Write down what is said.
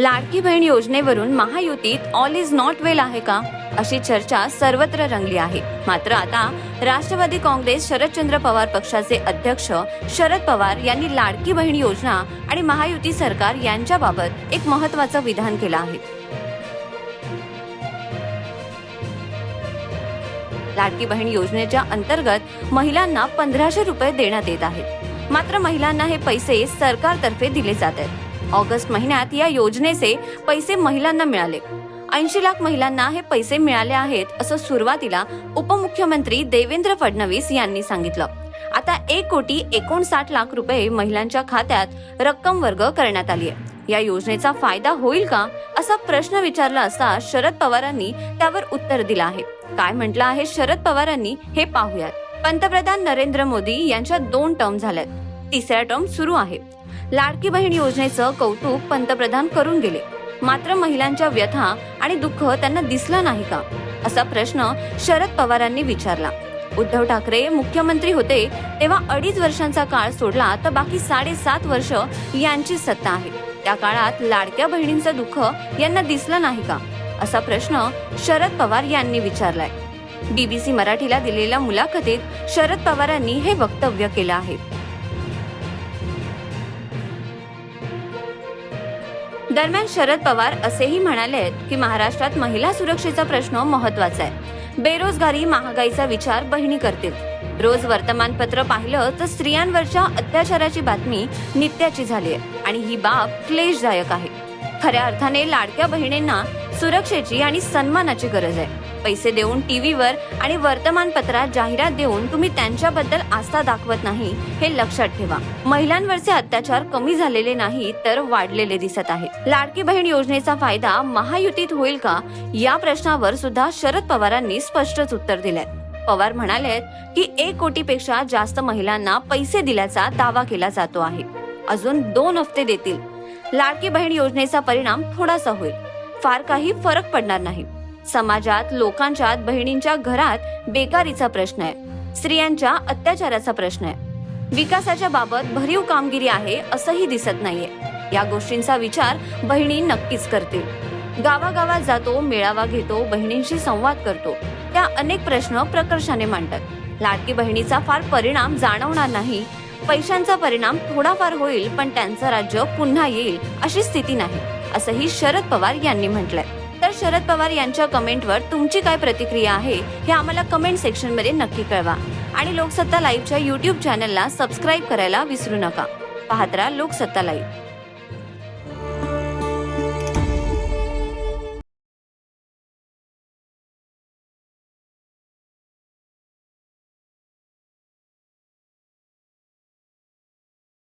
लाडकी बहीण योजनेवरून महायुतीत all is not well आहे का? अशी चर्चा सर्वत्र रंगली आहे. मात्र आता राष्ट्रवादी काँग्रेस शरदचंद्र पवार पक्षाचे अध्यक्ष शरद पवार यांनी लाडकी बहीण योजना आणि महायुती सरकार यांच्याबाबत एक महत्वाचं विधान केलं आहे. लाडकी बहीण योजनेच्या अंतर्गत महिलांना पंधराशे रुपये देण्यात येत आहेत. मात्र महिलांना हे पैसे सरकारतर्फे दिले जात आहेत. ऑगस्ट महिन्यात या योजनेचे पैसे महिलांना मिळाले. ऐंशी लाख महिलांना हे पैसे मिळाले आहेत असं सुरुवातीला उपमुख्यमंत्री देवेंद्र फडणवीस यांनी सांगितलं. आता एक कोटी एकोणसाठ लाख रुपये महिलांच्या खात्यात रक्कम वर्ग करण्यात आली आहे. या योजनेचा फायदा होईल का असा प्रश्न विचारला असता शरद पवारांनी त्यावर उत्तर दिलं आहे. काय म्हटलं आहे शरद पवारांनी हे पाहूयात. पंतप्रधान नरेंद्र मोदी यांच्या दोन टर्म झाल्यात. तिसऱ्या टर्म सुरू आहे. लाडकी बहीण योजनेचं कौतुक पंतप्रधान करून गेले. मात्र महिलांच्या व्यथा आणि दुःख त्यांना दिसला नाही का? असा प्रश्न शरद पवारांनी विचारला. उद्धव ठाकरे मुख्यमंत्री होते तेव्हा अडीच वर्षांचा काळ सोडला तर बाकी साडेसात वर्ष यांची सत्ता आहे. त्या काळात लाडक्या बहिणींचं दुःख यांना दिसलं नाही का? असा प्रश्न शरद पवार यांनी विचारलाय. बीबीसी मराठीला दिलेल्या मुलाखतीत शरद पवारांनी हे वक्तव्य केलं आहे. दरम्यान शरद पवार असेही म्हणाले आहेत की महाराष्ट्रात महिला सुरक्षेचा प्रश्न महत्त्वाचा आहे. बेरोजगारी महागाईचा विचार बहिणी करतील. रोज वर्तमानपत्र पाहिलं तर स्त्रियांवरच्या अत्याचाराची बातमी नित्याची झाली आहे आणि ही बाब क्लेशदायक आहे. खऱ्या अर्थाने लाडक्या बहिणींना सुरक्षेची आणि सन्मानाची गरज आहे. पैसे देऊन टीव्हीवर आणि वर्तमानपत्रात जाहिरात देऊन तुम्ही त्यांच्याबद्दल आस्था दाखवत नाही हे लक्षात ठेवा. महिलांवरचे अत्याचार कमी झालेले नाही तर वाढलेले दिसत आहेत लाडकी बहीण योजनेचा फायदा महायुतीत होईल का? या प्रश्नावर सुद्धा शरद पवारांनी स्पष्टच उत्तर दिलंय. पवार म्हणाले की एक कोटीपेक्षा जास्त महिलांना पैसे दिल्याचा दावा केला जातो आहे. अजून दोन हफ्ते देतील. लाडकी बहीण योजनेचा परिणाम थोडासा होईल. फार काही फरक पडणार नाही. समाजात लोकांच्यात बहिणींच्या घरात बेकारीचा प्रश्न आहे. स्त्रियांच्या अत्याचाराचा प्रश्न आहे. विकासाच्या बाबत भरीव कामगिरी आहे असंही दिसत नाहीये. या गोष्टींचा विचार बहिणी नक्कीच करतील. गावागावात जातो मेळावा घेतो बहिणींशी संवाद करतो. त्या अनेक प्रश्न प्रकर्षाने मांडतात. लाडकी बहिणीचा फार परिणाम जाणवणार नाही. पैशांचा परिणाम थोडाफार होईल पण त्यांचं राज्य पुन्हा येईल अशी स्थिती नाही असंही शरद पवार यांनी म्हटलंय. शरद पवार यांच्या कमेंटवर तुमची काय प्रतिक्रिया आहे हे आम्हाला कमेंट सेक्शनमध्ये नक्की कळवा. आणि लोकसत्ता लाईव्हच्या युट्यूब चॅनलला सबस्क्राईब करायला विसरू नका. पाहत राहा लोकसत्ता लाईव्ह.